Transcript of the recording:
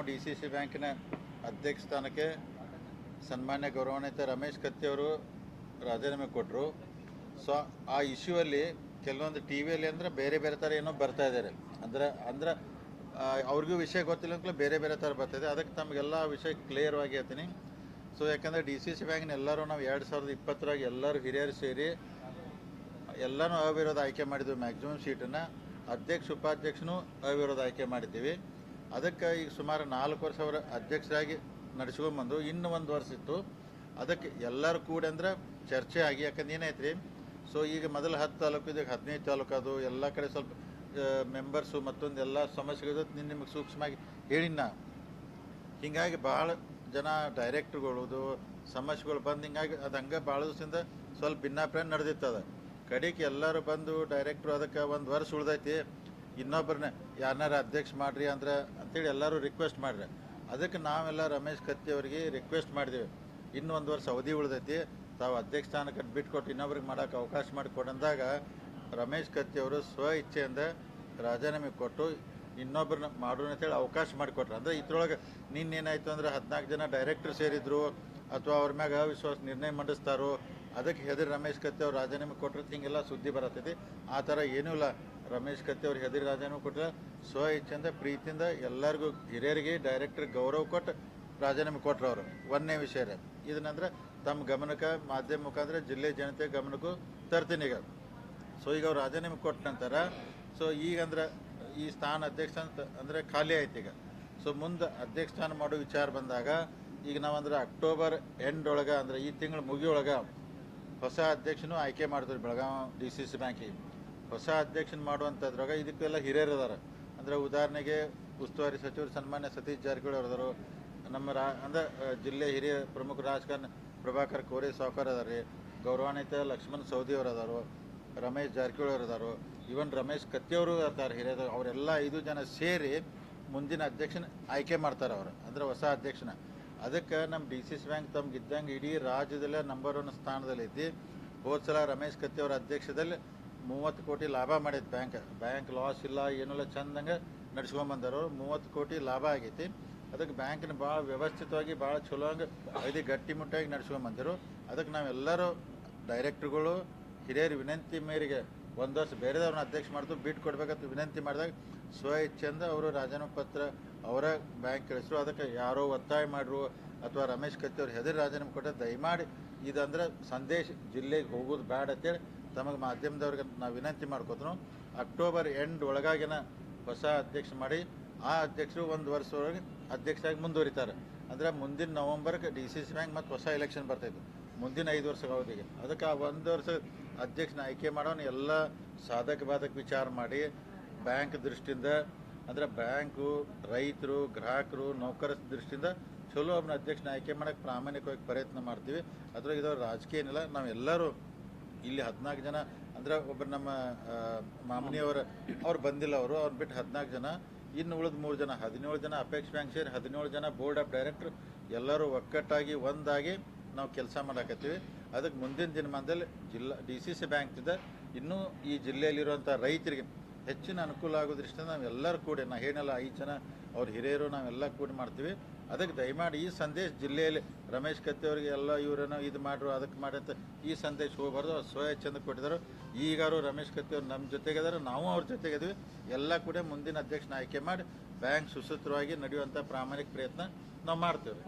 ನಾವು D C C ಬ್ಯಾಂಕಿನ ಅಧ್ಯಕ್ಷ ಸ್ಥಾನಕ್ಕೆ ಸನ್ಮಾನ್ಯ ಗೌರವಾನ್ವಿತ ರಮೇಶ್ ಕತ್ತಿಯವರು ರಾಜೀನಾಮೆ ಕೊಟ್ಟರು ಸೊ ಆ ಇಶ್ಯೂ ಅಲ್ಲಿ ಕೆಲವೊಂದು ಟಿ ವಿಯಲ್ಲಿ ಅಂದ್ರೆ ಬೇರೆ ಬೇರೆ ಥರ ಏನೋ ಬರ್ತಾ ಇದ್ದಾರೆ. ಅಂದ್ರೆ ಅಂದ್ರೆ ಅವ್ರಿಗೂ ವಿಷಯ ಗೊತ್ತಿಲ್ಲ ಅಂತಲೇ ಬೇರೆ ಬೇರೆ ಥರ ಬರ್ತಾಯಿದೆ ಅದಕ್ಕೆ ತಮಗೆಲ್ಲ ವಿಷಯ ಕ್ಲಿಯರ್ ಆಗಿ ಹೇಳ್ತೀನಿ. ಸೊ ಯಾಕಂದರೆ ಡಿ ಸಿ ಸಿ ಬ್ಯಾಂಕ್ನ ಎಲ್ಲರೂ ನಾವು ಎರಡು ಸಾವಿರದ ಇಪ್ಪತ್ತರಾಗ ಎಲ್ಲರೂ ಹಿರಿಯರು ಸೇರಿ ಎಲ್ಲನೂ ಅವಿರೋಧ ಆಯ್ಕೆ ಮಾಡಿದ್ವಿ. ಮ್ಯಾಕ್ಸಿಮಮ್ ಸೀಟನ್ನು ಅಧ್ಯಕ್ಷ, ಉಪಾಧ್ಯಕ್ಷನೂ ಅವಿರೋಧ ಆಯ್ಕೆ ಮಾಡಿದ್ದೀವಿ. ಅದಕ್ಕೆ ಈಗ ಸುಮಾರು ನಾಲ್ಕು ವರ್ಷ ಅವರ ಅಧ್ಯಕ್ಷರಾಗಿ ನಡೆಸ್ಕೊಂಬಂದು ಇನ್ನು ಒಂದು ವರ್ಷ ಇತ್ತು. ಅದಕ್ಕೆ ಎಲ್ಲರೂ ಕೂಡ ಅಂದ್ರೆ ಚರ್ಚೆ ಆಗಿ. ಯಾಕಂದ್ರೆ ಏನೈತ್ರಿ ಸೊ ಈಗ ಮೊದಲು ಹತ್ತು ತಾಲೂಕು ಇದೆ ಹದಿನೈದು ತಾಲೂಕು ಅದು. ಎಲ್ಲ ಕಡೆ ಸ್ವಲ್ಪ ಮೆಂಬರ್ಸು ಮತ್ತೊಂದು ಎಲ್ಲ ಸಮಸ್ಯೆಗಳು ನಿನ್ನ ನಿಮಗೆ ಸೂಕ್ಷ್ಮವಾಗಿ ಹೇಳಿನ ನಾ. ಹಿಂಗಾಗಿ ಭಾಳ ಜನ ಡೈರೆಕ್ಟ್ರುಗಳದು ಸಮಸ್ಯೆಗಳು ಬಂದು ಹಿಂಗಾಗಿ ಅದು ಹಂಗೆ ಭಾಳ ದಿವಸದಿಂದ ಸ್ವಲ್ಪ ಭಿನ್ನಾಭಿಪ್ರಾಯ ನಡೆದಿತ್ತದ. ಕಡೆಗೆ ಎಲ್ಲರೂ ಬಂದು ಡೈರೆಕ್ಟ್ರು ಅದಕ್ಕೆ ಒಂದು ವರ್ಷ ಉಳ್ದೈತಿ. ಇನ್ನೊಬ್ಬರನ್ನ ಯಾರನ್ನಾರ ಅಧ್ಯಕ್ಷ ಮಾಡ್ರಿ ಅಂದ್ರೆ ಅಂತೇಳಿ ಎಲ್ಲರೂ ರಿಕ್ವೆಸ್ಟ್ ಮಾಡ್ರಿ. ಅದಕ್ಕೆ ನಾವೆಲ್ಲ ರಮೇಶ್ ಕತ್ತಿ ಅವರಿಗೆ ರಿಕ್ವೆಸ್ಟ್ ಮಾಡಿದೆವು. ಇನ್ನೂ ಒಂದು ವರ್ಷ ಅವಧಿ ಉಳಿದೈತಿ. ತಾವು ಅಧ್ಯಕ್ಷ ಸ್ಥಾನಕ್ಕೆ ಬಿಟ್ಕೊಟ್ಟು ಇನ್ನೊಬ್ರಿಗೆ ಮಾಡೋಕೆ ಅವಕಾಶ ಮಾಡಿಕೊಡಂದಾಗ ರಮೇಶ್ ಕತ್ತಿ ಅವರು ಸ್ವ ಇಚ್ಛೆಯಿಂದ ರಾಜೀನಾಮೆ ಕೊಟ್ಟು ಇನ್ನೊಬ್ಬರನ್ನ ಮಾಡೋಣ ಅಂತೇಳಿ ಅವಕಾಶ ಮಾಡಿಕೊಟ್ರು ಅಂದರೆ ಇದ್ರೊಳಗೆ ನಿನ್ನೇನಾಯಿತು ಅಂದ್ರೆ ಹದಿನಾಲ್ಕು ಜನ ಡೈರೆಕ್ಟರ್ ಸೇರಿದ್ರು ಅಥವಾ ಅವ್ರ ಮ್ಯಾಗ ಅವಿಶ್ವಾಸ ನಿರ್ಣಯ ಮಂಡಿಸ್ತಾರೋ ಅದಕ್ಕೆ ಹೆದರಿ ರಮೇಶ್ ಕತ್ತಿ ಅವ್ರು ರಾಜೀನಾಮೆ ಕೊಟ್ಟರೆ ಹಿಂಗೆಲ್ಲ ಸುದ್ದಿ ಬರತ್ತೈತಿ ಆ ಥರ ಏನೂ ಇಲ್ಲ. ರಮೇಶ್ ಕತ್ತಿ ಅವ್ರಿಗೆ ಹೆದರಿ ರಾಜೀನಾಮೆ ಕೊಟ್ಟರೆ ಸ್ವ ಇಚ್ಛೆಯಿಂದ, ಪ್ರೀತಿಯಿಂದ ಎಲ್ಲರಿಗೂ ಹಿರಿಯರಿಗೆ ಡೈರೆಕ್ಟರ್ ಗೌರವ ಕೊಟ್ಟು ರಾಜೀನಾಮೆ ಕೊಟ್ರು ಅವರು. ಒಂದನೇ ವಿಷಯ ರೀ ಇದನ್ನಂದ್ರೆ ತಮ್ಮ ಗಮನಕ್ಕೆ ಮಾಧ್ಯಮ ಮುಖಾಂತರ ಜಿಲ್ಲೆ ಜನತೆ ಗಮನಕ್ಕೂ ತರ್ತೀನಿ ಈಗ. ಸೊ ಈಗ ಅವ್ರು ರಾಜೀನಾಮೆ ಕೊಟ್ಟ ನಂತರ ಸೊ ಈಗಂದ್ರೆ ಈ ಸ್ಥಾನ ಅಧ್ಯಕ್ಷ ಅಂತ ಅಂದರೆ ಖಾಲಿ ಆಯ್ತು ಈಗ. ಸೊ ಮುಂದೆ ಅಧ್ಯಕ್ಷ ಸ್ಥಾನ ಮಾಡೋ ವಿಚಾರ ಬಂದಾಗ, ಈಗ ನಾವಂದ್ರೆ ಅಕ್ಟೋಬರ್ ಎಂಡ್ ಒಳಗೆ ಅಂದ್ರೆ ಈ ತಿಂಗಳು ಮುಗಿಯೊಳಗೆ ಹೊಸ ಅಧ್ಯಕ್ಷನೂ ಆಯ್ಕೆ ಮಾಡ್ತೀವಿ ಬೆಳಗಾವಿ ಡಿ ಸಿ ಸಿ ಬ್ಯಾಂಕಿಗೆ. ಹೊಸ ಅಧ್ಯಕ್ಷನ ಮಾಡುವಂಥದ್ರಾಗ ಇದಕ್ಕೆಲ್ಲ ಹಿರಿಯರು ಅದಾರ ಅಂದರೆ ಉದಾಹರಣೆಗೆ ಉಸ್ತುವಾರಿ ಸಚಿವರು ಸನ್ಮಾನ್ಯ ಸತೀಶ್ ಜಾರಕಿಹೊಳಿ ಅವರದರು. ನಮ್ಮ ರಾ, ಅಂದ್ರೆ ಜಿಲ್ಲೆ ಹಿರಿಯ ಪ್ರಮುಖ ರಾಜಕಾರಣ ಪ್ರಭಾಕರ್ ಕೋರೆ ಸಾವ್ಕರ್ ಅದಾರ ರೀ ಗೌರವಾನ್ವಿತ ಲಕ್ಷ್ಮಣ್ ಸೌದಿ ಅವರು ಅದಾರು ರಮೇಶ್ ಜಾರಕಿಹೊಳಿ ಅವರು ಅದಾರು ಇವನ್ ರಮೇಶ್ ಕತ್ತಿಯವರು ಇರ್ತಾರೆ ಹಿರಿಯರು. ಅವರೆಲ್ಲ ಐದು ಜನ ಸೇರಿ ಮುಂದಿನ ಅಧ್ಯಕ್ಷನ ಆಯ್ಕೆ ಮಾಡ್ತಾರೆ ಅವರು. ಅಂದರೆ ಹೊಸ ಅಧ್ಯಕ್ಷನ. ಅದಕ್ಕೆ ನಮ್ಮ ಡಿ ಸಿ ಸಿ ಬ್ಯಾಂಕ್ ತಮ್ಗೆ ಇದ್ದಂಗೆ ಇಡೀ ರಾಜ್ಯದಲ್ಲೇ ನಂಬರ್ ಒನ್ ಸ್ಥಾನದಲ್ಲಿ ಐತಿ ಹೋದ ಸಲ ರಮೇಶ್ ಕತ್ತಿ ಅವರ ಅಧ್ಯಕ್ಷದಲ್ಲಿ ಮೂವತ್ತು ಕೋಟಿ ಲಾಭ ಮಾಡಿತ್ತು ಬ್ಯಾಂಕ್ ಬ್ಯಾಂಕ್ ಲಾಸ್ ಇಲ್ಲ, ಏನಿಲ್ಲ, ಚಂದಂಗೆ ನಡ್ಸ್ಕೊಂಬಂದರು ಮೂವತ್ತು ಕೋಟಿ ಲಾಭ ಆಗೈತಿ. ಅದಕ್ಕೆ ಬ್ಯಾಂಕಿನ ಭಾಳ ವ್ಯವಸ್ಥಿತವಾಗಿ, ಭಾಳ ಚಲೋ ಹಂಗೆ ಇದು ಗಟ್ಟಿಮುಟ್ಟಾಗಿ ನಡ್ಸ್ಕೊಂಬಂದರು. ಅದಕ್ಕೆ ನಾವೆಲ್ಲರೂ ಡೈರೆಕ್ಟ್ರುಗಳು ಹಿರಿಯರ ವಿನಂತಿ ಮೇರೆಗೆ ಒಂದು ವರ್ಷ ಬೇರೆದವ್ರನ್ನ ಅಧ್ಯಕ್ಷ ಮಾಡಿದ್ರು ಬಿಟ್ಟು ಕೊಡ್ಬೇಕಂತ ವಿನಂತಿ ಮಾಡಿದಾಗ ಸ್ವ ಇಚ್ಛೆಯಿಂದ ಅವರು ರಾಜೀನಾಮೆ ಪತ್ರ ಅವರ ಬ್ಯಾಂಕ್ ಕಳಿಸ್ರು. ಅದಕ್ಕೆ ಯಾರೋ ಒತ್ತಾಯ ಮಾಡ್ರು ಅಥವಾ ರಮೇಶ್ ಕತ್ತಿ ಅವ್ರು ಹೆದರಿ ರಾಜೀನಾಮೆ ಕೊಟ್ಟರೆ ದಯಮಾಡಿ ಇದಂದ್ರೆ ಸಂದೇಶ ಜಿಲ್ಲೆಗೆ ಹೋಗೋದು ಬೇಡ ಅಂತೇಳಿ ತಮಗೆ ಮಾಧ್ಯಮದವ್ರಿಗೆ ನಾವು ವಿನಂತಿ ಮಾಡ್ಕೋತನು. ಅಕ್ಟೋಬರ್ ಎಂಡ್ ಒಳಗಾಗಿನ ಹೊಸ ಅಧ್ಯಕ್ಷ ಮಾಡಿ, ಆ ಅಧ್ಯಕ್ಷರು ಒಂದು ವರ್ಷದೊಳಗೆ ಅಧ್ಯಕ್ಷರಾಗಿ ಮುಂದುವರಿತಾರೆ. ಅಂದರೆ ಮುಂದಿನ ನವಂಬರ್ಗೆ ಡಿ ಸಿ ಸಿ ಬ್ಯಾಂಕ್ ಮತ್ತು ಹೊಸ ಎಲೆಕ್ಷನ್ ಬರ್ತೈತೆ ಮುಂದಿನ ಐದು ವರ್ಷಗಳ ಅವಧಿಗೆ. ಅದಕ್ಕೆ ಆ ಒಂದು ವರ್ಷ ಅಧ್ಯಕ್ಷನ ಆಯ್ಕೆ ಮಾಡೋನು ಎಲ್ಲ ಸಾಧಕ ಬಾಧಕ ವಿಚಾರ ಮಾಡಿ, ಬ್ಯಾಂಕ್ ದೃಷ್ಟಿಯಿಂದ, ಅಂದರೆ ಬ್ಯಾಂಕು ರೈತರು, ಗ್ರಾಹಕರು ನೌಕರ ದೃಷ್ಟಿಯಿಂದ ಚಲೋ ಒಬ್ಬನ ಅಧ್ಯಕ್ಷನ ಆಯ್ಕೆ ಮಾಡೋಕ್ಕೆ ಪ್ರಾಮಾಣಿಕವಾಗಿ ಪ್ರಯತ್ನ ಮಾಡ್ತೀವಿ. ಅದ್ರಾಗ ಇದು ರಾಜಕೀಯ ಏನಿಲ್ಲ. ನಾವೆಲ್ಲರೂ ಇಲ್ಲಿ ಹದಿನಾಲ್ಕು ಜನ, ಅಂದರೆ ಒಬ್ಬರು ನಮ್ಮ ಮಾಮನಿಯವರ, ಅವ್ರು ಬಂದಿಲ್ಲ ಅವರು ಅವ್ರು ಬಿಟ್ಟು ಹದಿನಾಲ್ಕು ಜನ, ಇನ್ನು ಉಳಿದ ಮೂರು ಜನ, ಹದಿನೇಳು ಜನ ಅಪೇಕ್ಷ ಬ್ಯಾಂಕ್ ಸೇರಿ ಹದಿನೇಳು ಜನ ಬೋರ್ಡ್ ಆಫ್ ಡೈರೆಕ್ಟರ್, ಎಲ್ಲರೂ ಒಕ್ಕಟ್ಟಾಗಿ ಒಂದಾಗಿ ನಾವು ಕೆಲಸ ಮಾಡಾಕತ್ತೀವಿ. ಅದಕ್ಕೆ ಮುಂದಿನ ದಿನಮಾನದಲ್ಲಿ ಜಿಲ್ಲಾ, ಡಿ ಸಿ ಸಿ ಬ್ಯಾಂಕ್ದ ಇನ್ನೂ ಈ ಜಿಲ್ಲೆಯಲ್ಲಿರುವಂಥ ರೈತರಿಗೆ ಹೆಚ್ಚಿನ ಅನುಕೂಲ ಆಗೋ ದೃಷ್ಟಿಯಿಂದ ನಾವೆಲ್ಲರೂ ಕೂಡಿ, ನಾ ಏನೆಲ್ಲ ಐದು ಜನ ಅವ್ರ ಹಿರಿಯರು, ನಾವೆಲ್ಲ ಕೂಡಿ ಮಾಡ್ತೀವಿ. ಅದಕ್ಕೆ ದಯಮಾಡಿ ಈ ಸಂದೇಶ ಜಿಲ್ಲೆಯಲ್ಲಿ ರಮೇಶ್ ಕತ್ತಿ ಅವರಿಗೆ ಎಲ್ಲ ಇವರೇನೋ ಇದು ಮಾಡ್ರು, ಅದಕ್ಕೆ ಮಾಡಿ ಅಂತ ಈ ಸಂದೇಶ ಹೋಗಬಾರ್ದು. ಅವ್ರು ಸ್ವಯ ಚಂದ ಕೊಟ್ಟಿದ್ದಾರೆ. ಈಗಾರು ರಮೇಶ್ ಕತ್ತಿ ಅವ್ರು ನಮ್ಮ ಜೊತೆಗಿದ್ದಾರೆ. ನಾವು ಅವ್ರ ಜೊತೆಗಿದ್ವಿ ಎಲ್ಲ ಕೂಡ ಮುಂದಿನ ಅಧ್ಯಕ್ಷನ ಆಯ್ಕೆ ಮಾಡಿ, ಬ್ಯಾಂಕ್ ಸುಸೂತ್ರವಾಗಿ ನಡೆಯುವಂಥ ಪ್ರಾಮಾಣಿಕ ಪ್ರಯತ್ನ ನಾವು ಮಾಡ್ತೇವೆ